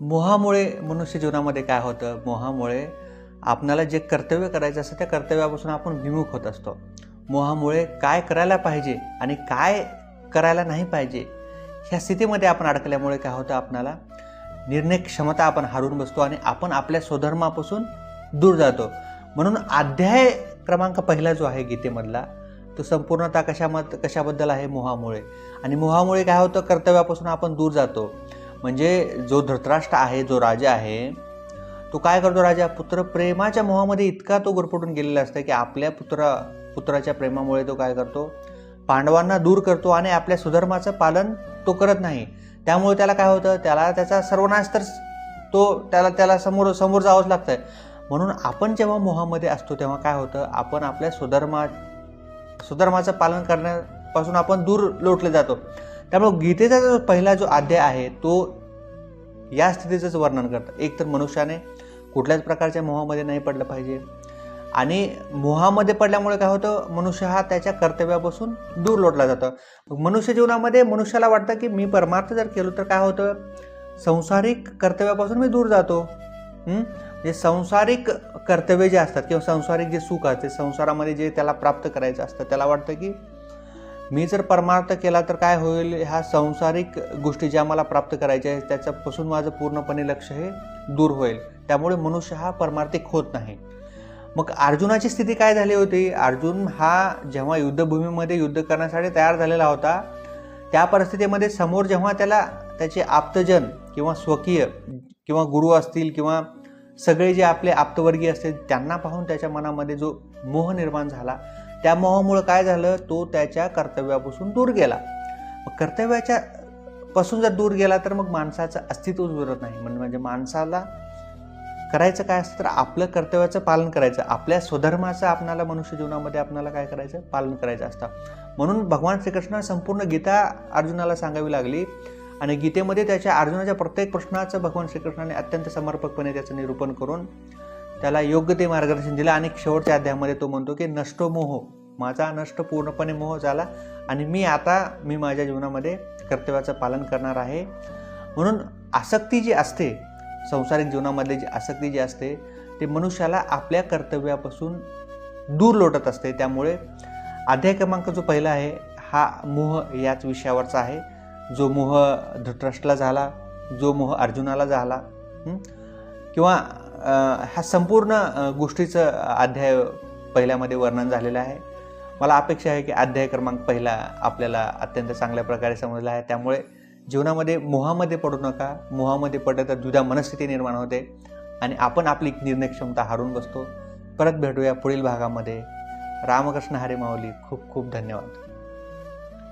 मोहामुळे मनुष्य जीवनामध्ये काय होतं? मोहामुळे आपणाला जे कर्तव्य करायचं असतं त्या कर्तव्यापासून आपण विमुख होत असतो. मोहामुळे काय करायला पाहिजे आणि काय करायला नाही पाहिजे ह्या स्थितीमध्ये आपण अडकल्यामुळे काय होतं आपणाला? निर्णय क्षमता आपण हारून बसतो आणि आपण आपल्या स्वधर्मापासून दूर जातो. म्हणून अध्याय क्रमांक पहिला जो आहे गीतेमधला तो संपूर्णतः कशामध कशाबद्दल आहे? मोहामुळे. आणि मोहामुळे काय होतं? कर्तव्यापासून आपण दूर जातो. म्हणजे जो धृतराष्ट्र आहे जो राजा आहे तो काय करतो राजा? पुत्र प्रेमाच्या मोहामध्ये इतका तो गुरफटून गेलेला असतो की आपल्या पुत्रा पुत्राच्या प्रेमामुळे तो काय करतो? पांडवांना दूर करतो आणि आपल्या सुधर्माचं पालन तो करत नाही. त्यामुळे त्याला काय होतं? त्याला त्याचा सर्वनाश तर तो त्याला त्याला समोर समोर जावंच लागतं म्हणून आपण जेव्हा मोहामध्ये असतो तेव्हा काय होतं? आपण आपल्या सुधर्मा सुधर्माचं पालन करण्यापासून आपण दूर लोटले जातो. त्यामुळे गीतेचा जो पहिला जो अध्याय आहे तो या स्थितीचंच वर्णन करतं. एक तर मनुष्याने कुठल्याच प्रकारच्या मोहामध्ये नाही पडलं पाहिजे. आणि मोहामध्ये पडल्यामुळे काय होतं मनुष्य हा त्याच्या कर्तव्यापासून दूर लोटला जातं. मनुष्य जीवनामध्ये मनुष्याला वाटतं की मी परमार्थ जर केलो तर काय होतं? संसारिक कर्तव्यापासून मी दूर जातो. म्हणजे जे संसारिक कर्तव्य जे असतात किंवा संसारिक जे सुख असते संसारामध्ये जे त्याला प्राप्त करायचं असतं त्याला वाटतं की मी जर परमार्थ केला तर काय होईल? ह्या संसारिक गोष्टी ज्या मला प्राप्त करायच्या आहेत त्याच्यापासून माझं पूर्णपणे लक्ष हे दूर होईल. त्यामुळे मनुष्य हा परमार्थिक होत नाही. मग अर्जुनाची स्थिती काय झाली होती? अर्जुन हा जेव्हा युद्धभूमीमध्ये युद्ध करण्यासाठी तयार झालेला होता त्या परिस्थितीमध्ये समोर जेव्हा त्याला त्याचे आप्तजन किंवा स्वकीय किंवा गुरु असतील किंवा सगळे जे आपले आप्तवर्गीय असतील त्यांना पाहून त्याच्या मनामध्ये जो मोह निर्माण झाला त्या मोहामुळं काय झालं? तो त्याच्या कर्तव्यापासून दूर गेला. कर्तव्याच्या पासून जर दूर गेला तर मग माणसाचं अस्तित्वच उरत नाही. म्हणजे माणसाला करायचं काय असतं तर आपलं कर्तव्याचं पालन करायचं. आपल्या स्वधर्माचं आपणाला मनुष्य जीवनामध्ये आपणाला काय करायचं? पालन करायचं असतं. म्हणून भगवान श्रीकृष्ण संपूर्ण गीता अर्जुनाला सांगावी लागली. आणि गीतेमध्ये त्याच्या अर्जुनाच्या प्रत्येक प्रश्नाचं भगवान श्रीकृष्णाने अत्यंत समर्पकपणे त्याचं निरूपण करून त्याला योग्य ते मार्गदर्शन दिलं आणि शेवटच्या अध्यायामध्ये तो म्हणतो की नष्ट मोह माझा नष्ट पूर्णपणे मोह झाला आणि मी आता मी माझ्या जीवनामध्ये कर्तव्याचं पालन करणार आहे. म्हणून आसक्ती जी असते संसारिक जीवनामधली जी आसक्ती जी असते ते मनुष्याला आपल्या कर्तव्यापासून दूर लोटत असते. त्यामुळे अध्याय क्रमांक जो पहिला आहे हा मोह याच विषयावरचा आहे. जो मोह धृतराष्ट्रला झाला जो मोह अर्जुनाला झाला किंवा ह्या संपूर्ण गोष्टीचं अध्याय पहिल्यामध्ये वर्णन झालेलं आहे. मला अपेक्षा आहे की अध्याय क्रमांक पहिला आपल्याला अत्यंत चांगल्या प्रकारे समजला आहे. त्यामुळे जीवनामध्ये मोहामध्ये पडू नका. मोहामध्ये पडलं तर दुधा मनस्थिती निर्माण होते आणि आपण आपली निर्णय क्षमता हारून बसतो. परत भेटूया पुढील भागामध्ये. रामकृष्ण हरे माऊली खूप खूप धन्यवाद.